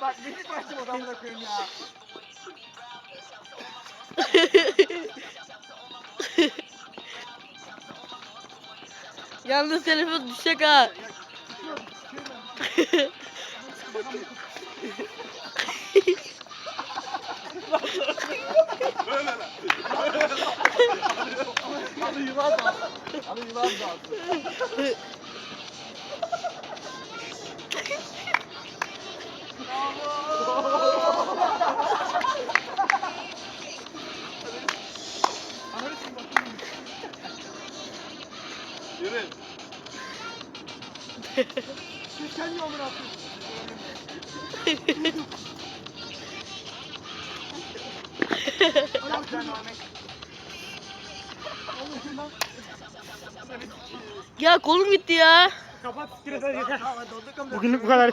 Bak beni bıraktım odamda koyayım ya. Yalnız telefon düşecek ha. Hadi yılan da. Hadi yılan da Yürü. Sen niye amına atıyorsun? Ya kolum gitti ya. Kapat. Yeter yeter. Bugünlük bu kadar